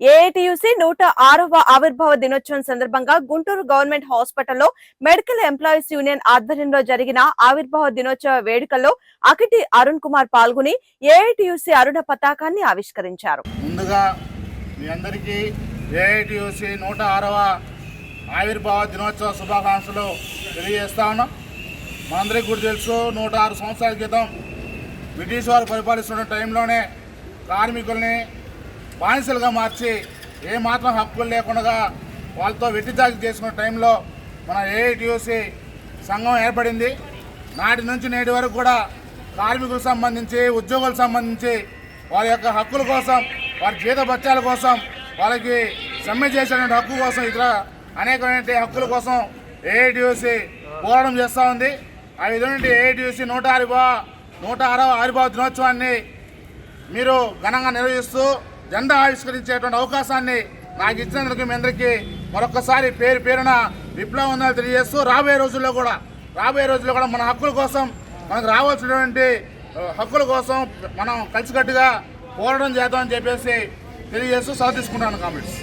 నూట ఆరవ ఆవిర్భావ దినోత్సవం సందర్భంగా గుంటూరు గవర్నమెంట్ హాస్పిటల్లో మెడికల్ ఎంప్లాయీస్ యూనియన్ ఆధ్వర్యంలో జరిగిన ఆవిర్భావ దినోత్సవ వేడుకల్లో అకిటి అరుణ్ కుమార్ పాల్గొని ఏఐటియుసి అరుణ పతాకాన్ని ఆవిష్కరించారు. ముందుగా మీ అందరికీ ఏఐటియుసి నూట ఆరవ ఆవిర్భావ దినోత్సవ శుభాకాంక్షలు తెలియజేస్తా ఉన్నాం. మనందరికీ కూడా తెలుసు నూట ఆరు సంవత్సరాల క్రితం బ్రిటిష్ వారు పరిపాలిస్తున్న టైంలోనే కార్మికుల్ని బానిసలుగా మార్చి ఏమాత్రం హక్కులు లేకుండా వాళ్ళతో వెట్టిచాకి చేసుకున్న టైంలో మన ఏఐటియూసి సంఘం ఏర్పడింది. నాటి నుంచి నేటి వరకు కూడా కార్మికులకు సంబంధించి ఉద్యోగులకు సంబంధించి వారి యొక్క హక్కుల కోసం వారి జీత బత్యాల కోసం వాళ్ళకి సమ్మె చేసేటువంటి హక్కు కోసం ఇతర అనేకమైన హక్కుల కోసం ఏఐటియూసి పోరాటం చేస్తూ ఉంది. ఆ విధమైన ఏఐటియూసి నూట ఆరుబా నూట ఆరవ దినోత్సవాన్ని మీరు ఘనంగా నిర్వహిస్తూ జెండా ఆవిష్కరించేటువంటి అవకాశాన్ని నాకు ఇచ్చినందుకు మీ అందరికీ మరొకసారి పేరు పేరున విప్లవం ఉందని తెలియజేస్తూ రాబోయే రోజుల్లో కూడా రాబోయే రోజుల్లో కూడా మన హక్కుల కోసం మనకు రావాల్సినటువంటి హక్కుల కోసం మనం కలిసికట్టుగా పోరాటం చేద్దామని చెప్పేసి తెలియజేస్తూ సెలవు తీసుకుంటాను కామెంట్స్.